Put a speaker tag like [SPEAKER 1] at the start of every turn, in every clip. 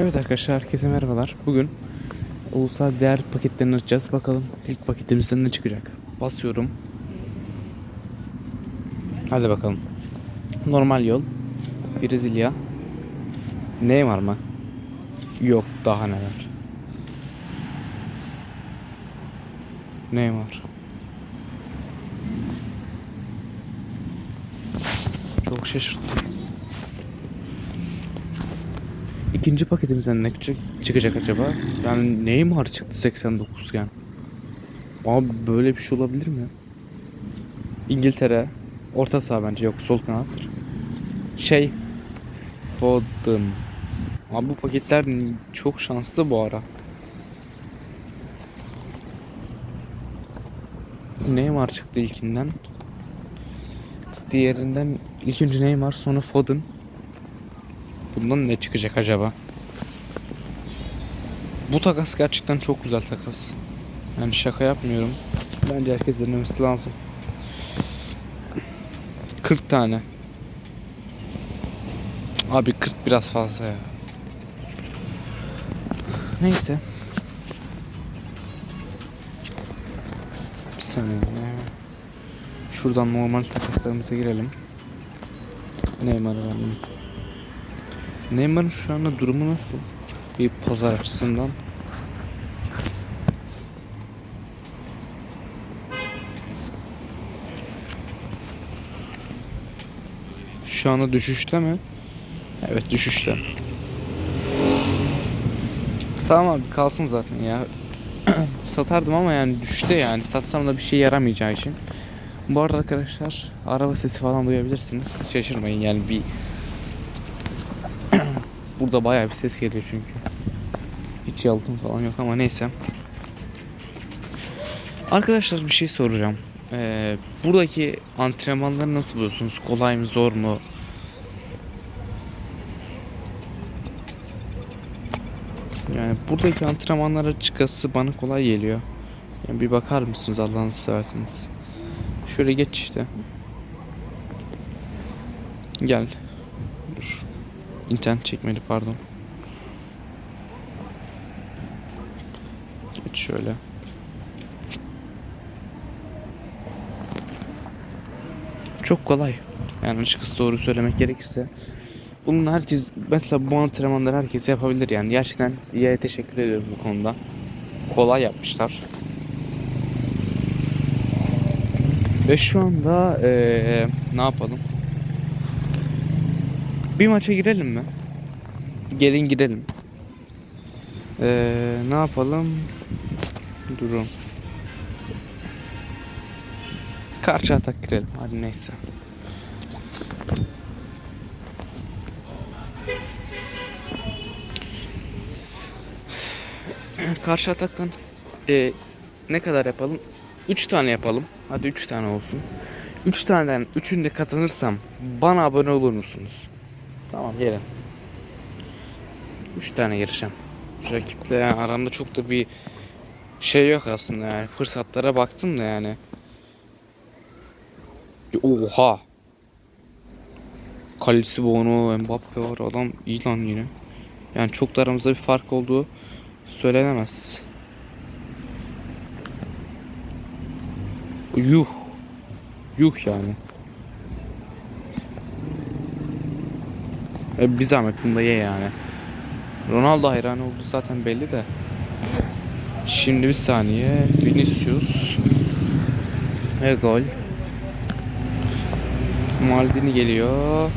[SPEAKER 1] Evet arkadaşlar herkese merhabalar. Bugün ulusal değer paketlerini açacağız. Bakalım ilk paketimizden ne çıkacak. Basıyorum. Hadi bakalım. Normal yol. Brezilya. Neymar mı? Yok daha neler. Neymar. Çok şaşırttı. İkinci paketimizden ne çık- çıkacak acaba? Yani Neymar çıktı 89 iken. Abi böyle bir şey olabilir mi? İngiltere. Orta saha bence yok sol kanat. Şey. Foden. Abi bu paketler çok şanslı bu ara. Neymar çıktı ilkinden. Diğerinden ilk önce Neymar sonra Foden. Bundan ne çıkacak acaba? Bu takas gerçekten çok güzel takas. Yani şaka yapmıyorum. Bence herkes denemesi lazım. 40 tane. Abi 40 biraz fazla ya. Neyse. Bir saniye. Şuradan normal takaslarımıza girelim. Neymar'ı alalım. Neymar'ın şu anda durumu nasıl? Bir pazar açısından. Şu anda düşüşte mi? Evet düşüşte. Tamam abi kalsın zaten ya. Satardım ama yani düşüşte yani. Satsam da bir şey yaramayacağı için. Bu arada arkadaşlar araba sesi falan duyabilirsiniz. Şaşırmayın yani bir Burada bayağı bir ses geliyor çünkü. Hiç yalıtım falan yok ama neyse. Arkadaşlar bir şey soracağım. Ee, buradaki antrenmanları nasıl buluyorsunuz? Kolay mı zor mu? Yani buradaki antrenmanlara çıkası bana kolay geliyor. Yani bir bakar mısınız Allah'ını severseniz. Şöyle geç işte. Gel. İnternet çekmeli pardon. Geç şöyle. Çok kolay. Yani açıkçası doğru söylemek gerekirse. Bunun herkes mesela bu antrenmanları herkes yapabilir yani. Gerçekten diye teşekkür ediyorum bu konuda. Kolay yapmışlar. Ve şu anda eee, ne yapalım? Bir maça girelim mi? Gelin girelim. Ee, ne yapalım? Durun. Karşı atak girelim. Hadi neyse. Karşı ataktan ee, ne kadar yapalım? 3 tane yapalım. Hadi 3 tane olsun. 3 taneden 3'ünü de kazanırsam bana abone olur musunuz? Tamam gelin. 3 tane gireceğim. Rakiple yani aramda çok da bir şey yok aslında yani. Fırsatlara baktım da yani. Oha. Kalesi Bono, Mbappe var. Adam iyi lan yine. Yani çok da aramızda bir fark olduğu söylenemez. Yuh. Yuh yani. E, bir zahmet bunu da ye yani. Ronaldo hayranı oldu zaten belli de. Şimdi bir saniye. Vinicius. Ve gol. Maldini geliyor.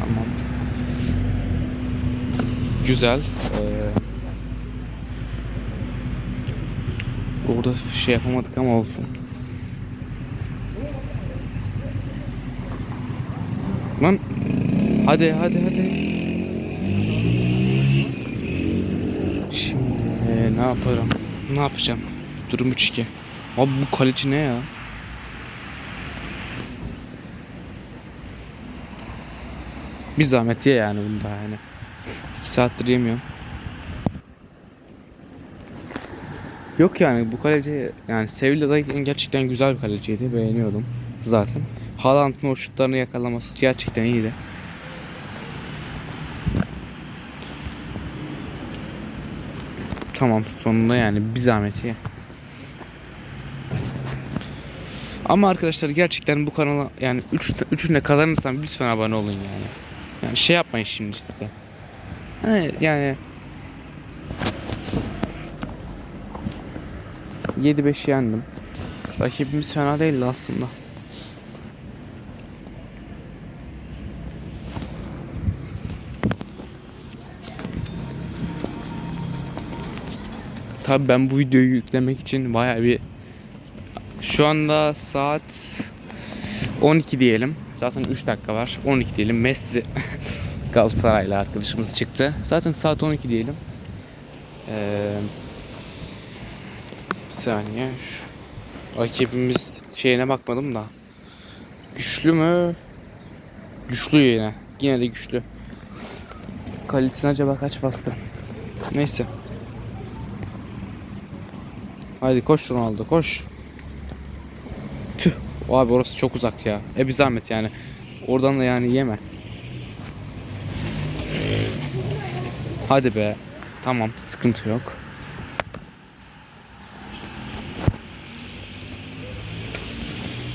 [SPEAKER 1] Tamam. Güzel. Ee, orada şey yapamadık ama olsun. Lan hadi hadi hadi. Şimdi e, ne yaparım? Ne yapacağım? Durum 3-2. Abi bu kaleci ne ya? Bir zahmet ye yani bunda yani. 2 saattir yemiyorum. Yok yani bu kaleci yani Sevilla'dayken gerçekten güzel bir kaleciydi. Beğeniyordum zaten. Haaland'ın o şutlarını yakalaması gerçekten iyiydi. Tamam sonunda yani bir zahmet ya. Ama arkadaşlar gerçekten bu kanala yani 3 üç, üçüne kazanırsam lütfen abone olun yani. Yani şey yapmayın şimdi size. Hani yani, yani 7-5 yendim. Rakibimiz fena değildi aslında. Tabii ben bu videoyu yüklemek için bayağı bir şu anda saat 12 diyelim. Zaten 3 dakika var. 12 diyelim. Messi Galatasaraylı arkadaşımız çıktı. Zaten saat 12 diyelim. Ee, bir saniye. Şu rakibimiz şeyine bakmadım da. Güçlü mü? Güçlü yine. Yine de güçlü. Kalesine acaba kaç bastı? Neyse. Haydi koş Ronaldo koş. Tüh. Abi orası çok uzak ya. E bir zahmet yani. Oradan da yani yeme. Hadi be. Tamam sıkıntı yok.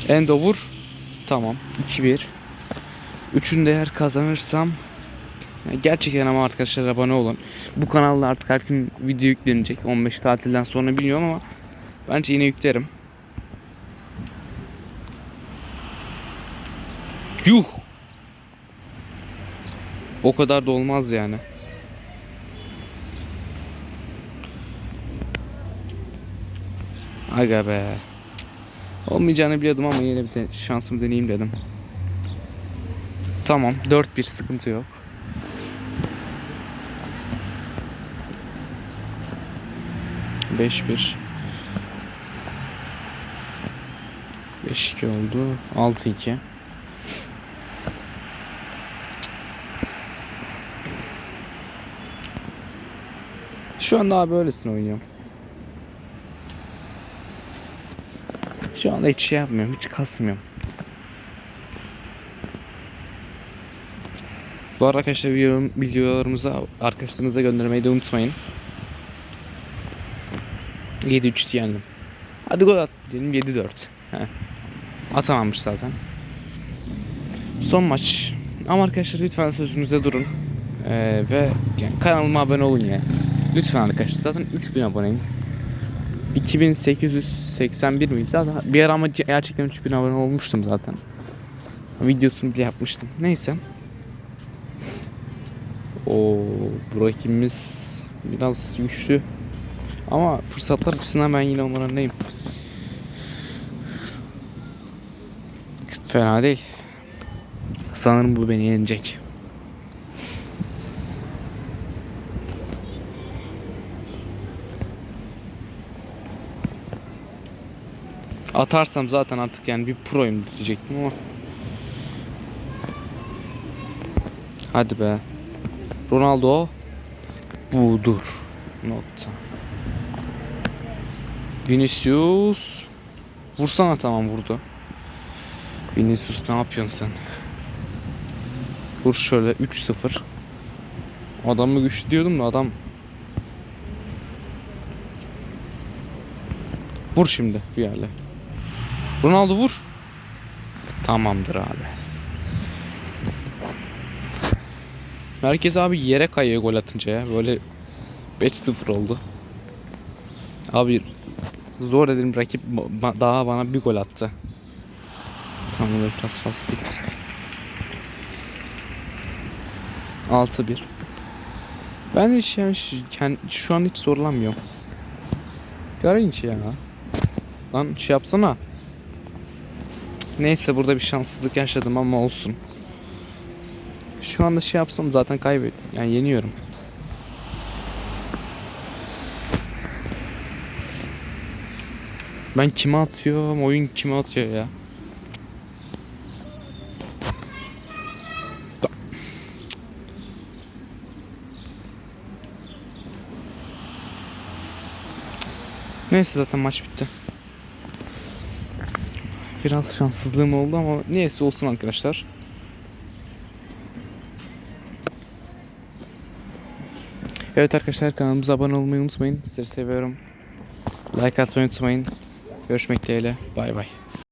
[SPEAKER 1] Endo vur. Tamam. 2-1. Üçünü de eğer kazanırsam gerçekten ama arkadaşlar abone olun. Bu kanalda artık her gün video yüklenecek. 15 tatilden sonra bilmiyorum ama bence yine yüklerim. Yuh. O kadar da olmaz yani. Aga be. Olmayacağını biliyordum ama yine bir de şansımı deneyeyim dedim. Tamam 4-1 sıkıntı yok. Beş bir. Beş iki oldu. Altı iki. Şu anda abi öylesine oynuyorum. Şu anda hiç şey yapmıyorum. Hiç kasmıyorum. Bu arada arkadaşlar video- videolarımıza arkadaşlarınıza göndermeyi de unutmayın. 7-3 yendim. Hadi gol at diyelim 7-4. Atamamış zaten. Son maç. Ama arkadaşlar lütfen sözünüze durun. Ee, ve yani kanalıma abone olun ya. Lütfen arkadaşlar. Zaten 3000 aboneyim. 2881 miydi? Zaten bir ara ama gerçekten 3000 abone olmuştum zaten. Videosunu bile yapmıştım. Neyse. O rakibimiz biraz güçlü. Ama fırsatlar açısından ben yine onların Fena değil. Sanırım bu beni yenecek. Atarsam zaten artık yani bir proyum diyecektim ama. Hadi be. Ronaldo budur. Nokta. Vinicius Vursana tamam vurdu. Vinicius ne yapıyorsun sen? Vur şöyle 3-0. Adamı güçlü diyordum da adam Vur şimdi bir yerle. Ronaldo vur. Tamamdır abi. Herkes abi yere kayıyor gol atınca ya. Böyle 5-0 oldu. Abi zor dedim rakip daha bana bir gol attı. Tamam da biraz fazla gitti. 6-1. Ben hiç yani şu, kend- şu an hiç zorlanmıyorum. Garınç ya. Lan şey yapsana. Neyse burada bir şanssızlık yaşadım ama olsun. Şu anda şey yapsam zaten kaybet. Yani yeniyorum. Ben kime atıyorum? Oyun kime atıyor ya? Neyse zaten maç bitti. Biraz şanssızlığım oldu ama neyse olsun arkadaşlar. Evet arkadaşlar kanalımıza abone olmayı unutmayın. Sizleri seviyorum. Like atmayı unutmayın. Görüşmek dileğiyle. Bay bay.